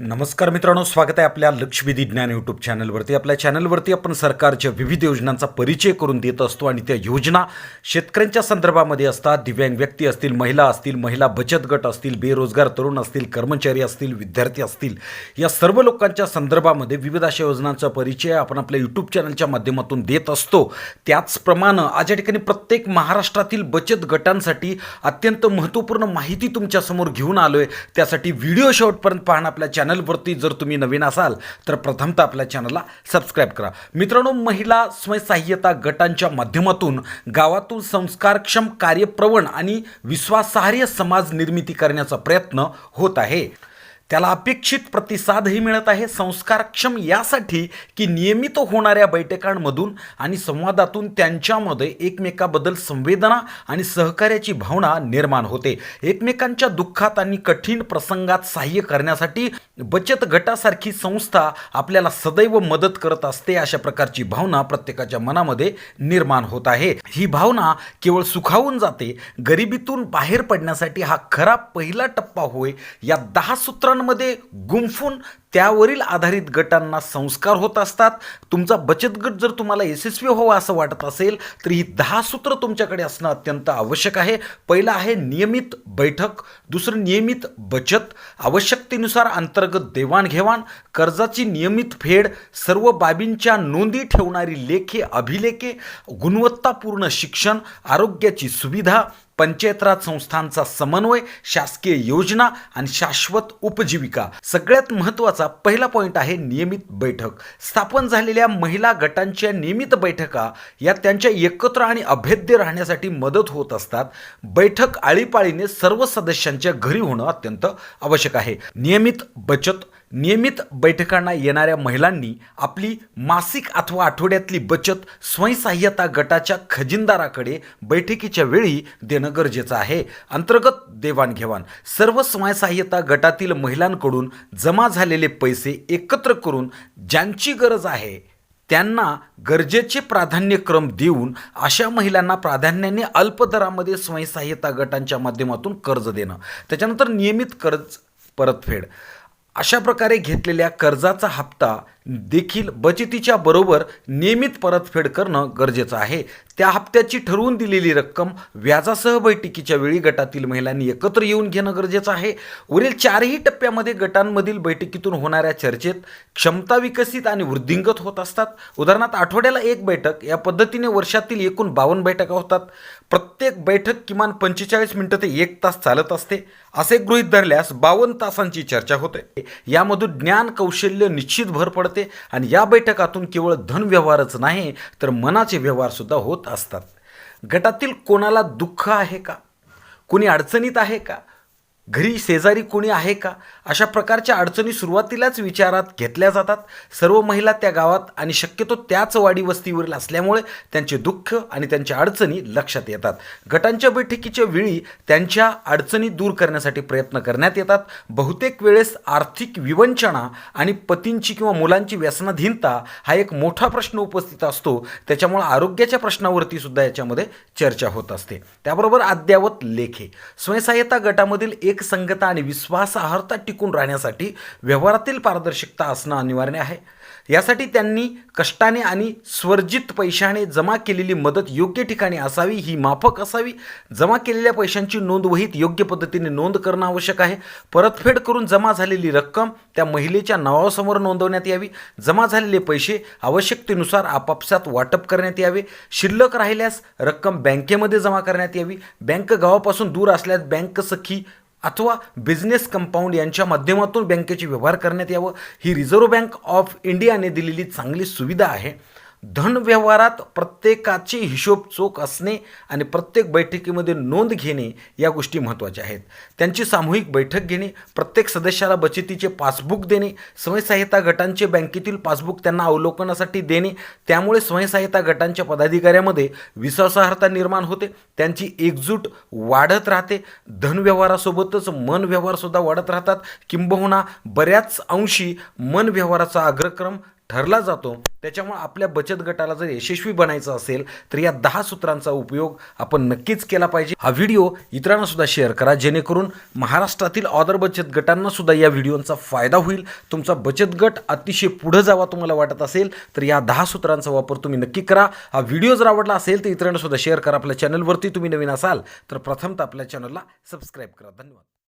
नमस्कार मित्रांनो स्वागत आहे आपल्या लक्षवेधी ज्ञान यूट्यूब चॅनलवरती आपल्या चॅनलवरती आपण सरकारच्या विविध योजनांचा परिचय करून देत असतो आणि त्या योजना शेतकऱ्यांच्या संदर्भामध्ये असतात. दिव्यांग व्यक्ती असतील महिला असतील महिला बचत गट असतील बेरोजगार तरुण असतील कर्मचारी असतील विद्यार्थी असतील या सर्व लोकांच्या संदर्भामध्ये विविध अशा योजनांचा परिचय आपण आपल्या यूट्यूब चॅनलच्या माध्यमातून देत असतो. त्याचप्रमाणे आज या ठिकाणी प्रत्येक महाराष्ट्रातील बचत गटांसाठी अत्यंत महत्त्वपूर्ण माहिती तुमच्यासमोर घेऊन आलो आहे त्यासाठी व्हिडिओ शेवटपर्यंत पाहणं आपल्या चॅनलवरती जर तुम्ही नवीन असाल तर प्रथमतः आपल्या चॅनलला सबस्क्राईब करा. मित्रांनो महिला स्वयंसहाय्यता गटांच्या माध्यमातून गावातून संस्कारक्षम कार्यप्रवण आणि विश्वासार्ह समाज निर्मिती करण्याचा प्रयत्न होत आहे. त्याला अपेक्षित प्रतिसादही मिळत आहे. संस्कारक्षम यासाठी की नियमित होणाऱ्या बैठकांमधून आणि संवादातून त्यांच्यामध्ये एकमेकाबद्दल संवेदना आणि सहकार्याची भावना निर्माण होते. एकमेकांच्या दुःखात आणि कठीण प्रसंगात सहाय्य करण्यासाठी बचत गटासारखी संस्था आपल्याला सदैव मदत करत असते अशा प्रकारची भावना प्रत्येकाच्या मनामध्ये निर्माण होत आहे. ही भावना केवळ सुखावून जाते गरिबीतून बाहेर पडण्यासाठी हा खरा पहिला टप्पा होय या दहा सूत्रांमध्ये गुंफून त्यावरील आधारित गटांना संस्कार होत असतात. तुमचा बचत गट जर तुम्हाला यशस्वी व्हावा असं वाटत असेल तर ही दहा सूत्र तुमच्याकडे असणं अत्यंत आवश्यक आहे. पहिलं आहे नियमित बैठक दुसरं नियमित बचत आवश्यकतेनुसार अंतर्गत देवाणघेवाण कर्जाची नियमित फेड सर्व बाबींच्या नोंदी ठेवणारी लेखे अभिलेखे गुणवत्तापूर्ण शिक्षण आरोग्याची सुविधा पंचायत राज संस्थांचा समन्वय शासकीय योजना आणि शाश्वत उपजीविका. सगळ्यात महत्त्वाचं पहिला पॉईंट आहे नियमित बैठक. स्थापन झालेल्या महिला गटांच्या नियमित बैठका या त्यांच्या एकत्र आणि अभेद्य राहण्यासाठी मदत होत असतात. बैठक आळीपाळीने सर्व सदस्यांच्या घरी होणं अत्यंत आवश्यक आहे. नियमित बचत नियमित बैठकांना येणाऱ्या महिलांनी आपली मासिक अथवा आठवड्यातली बचत स्वयंसहाय्यता गटाच्या खजिनदाराकडे बैठकीच्या वेळी देणं गरजेचं आहे. अंतर्गत देवाणघेवाण. सर्व स्वयंसहाय्यता गटातील महिलांकडून जमा झालेले पैसे एकत्र करून ज्यांची गरज आहे त्यांना गरजेचे प्राधान्यक्रम देऊन अशा महिलांना प्राधान्याने अल्प दरामध्ये स्वयंसहाय्यता गटांच्या माध्यमातून कर्ज देणं. त्याच्यानंतर नियमित कर्ज परतफेड. अशा प्रकारे घेतलेल्या कर्जाचा हप्ता देखील बचतीच्या बरोबर नियमित परतफेड करणं गरजेचं आहे. त्या हप्त्याची ठरवून दिलेली रक्कम व्याजासह बैठकीच्या वेळी गटातील महिलांनी एकत्र येऊन घेणं गरजेचं आहे. वरील चारही टप्प्यामध्ये गटांमधील बैठकीतून होणाऱ्या चर्चेत क्षमता विकसित आणि वृद्धिंगत होत असतात. उदाहरणार्थ आठवड्याला एक बैठक या पद्धतीने वर्षातील एकूण बावन्न बैठका होतात. प्रत्येक बैठक किमान पंचेचाळीस मिनिटं ते एक तास चालत असते. असे गृहीत धरल्यास बावन्न तासांची चर्चा होते. यामधून ज्ञान कौशल्य निश्चित भर पडते. आणि या बैठकातून केवळ धन व्यवहारच नाही तर मनाचे व्यवहार सुद्धा होत असतात. गटातील कोणाला दुःख आहे का? कोणी अडचणीत आहे का? घरी शेजारी कोणी आहे का? अशा प्रकारच्या अडचणी सुरुवातीलाच विचारात घेतल्या जातात. सर्व महिला त्या गावात आणि शक्यतो त्याच वाडी वस्तीवरील असल्यामुळे त्यांचे दुःख आणि त्यांच्या अडचणी लक्षात येतात. गटांच्या बैठकीच्या वेळी त्यांच्या अडचणी दूर करण्यासाठी प्रयत्न करण्यात येतात. बहुतेक वेळेस आर्थिक विवंचना आणि पतींची किंवा मुलांची व्यसनाधीनता हा एक मोठा प्रश्न उपस्थित असतो. त्याच्यामुळे आरोग्याच्या प्रश्नावरती सुद्धा याच्यामध्ये चर्चा होत असते. त्याबरोबर अद्ययावत लेखे. स्वयंसहाय्यता गटामधील एक संगता आणि विश्वासार्हता टिकून राहण्यासाठी व्यवहारातील पारदर्शकता असणं अनिवार्य आहे. यासाठी त्यांनी कष्टाने आणि स्वर्जित पैशाने जमा केलेली मदत योग्य ठिकाणी असावी ही माफक असावी. जमा केलेल्या पैशांची नोंद वहीत योग्य पद्धतीने नोंद करणं आवश्यक आहे. परतफेड करून जमा झालेली रक्कम त्या महिलेच्या नावासमोर नोंदवण्यात यावी. जमा झालेले पैसे आवश्यकतेनुसार आपापसात वाटप करण्यात यावे. शिल्लक राहिल्यास रक्कम बँकेमध्ये जमा करण्यात यावी. बँक गावापासून दूर असल्यास बँक सखी अथवा बिझनेस कंपाऊंड यांच्या माध्यमातून बँकेचे व्यवहार करण्यात यावं. ही रिझर्व्ह बँक ऑफ इंडियाने दिलेली चांगली सुविधा आहे. धन व्यवहारात हिशोब चोख असणे आणि प्रत्येक बैठकीमध्ये नोंद घेणे या गोष्टी महत्त्वाच्या आहेत. त्यांची सामूहिक बैठक घेणे प्रत्येक सदस्याला बचतीचे पासबुक देणे स्वयंसहायता गटांचे बँकेतील पासबुक त्यांना अवलोकनासाठी देणे त्यामुळे स्वयंसहायता गटांच्या पदाधिकाऱ्यामध्ये विश्वासार्हता निर्माण होते त्यांची एकजूट वाढत राहते धन व्यवहारासोबतच मन व्यवहारसुद्धा वाढत राहतात. किंबहुना बऱ्याच अंशी मन व्यवहाराचा अग्रक्रम ठरला जातो. त्याच्यामुळे आपल्या बचत गटाला जर यशस्वी बनायचं असेल तर या दहा सूत्रांचा उपयोग आपण नक्कीच केला पाहिजे. हा व्हिडिओ इतरांना सुद्धा शेअर करा जेणेकरून महाराष्ट्रातील ऑदर बचत गटांना सुद्धा या व्हिडिओचा फायदा होईल. तुमचा बचत गट अतिशय पुढे जावा तुम्हाला वाटत असेल तर या दहा सूत्रांचा वापर तुम्ही नक्की करा. हा व्हिडिओ जर आवडला असेल तर इतरांना सुद्धा शेअर करा. आपल्या चॅनलवरती तुम्ही नवीन असाल तर प्रथमतः आपल्या चॅनलला सबस्क्राईब करा. धन्यवाद.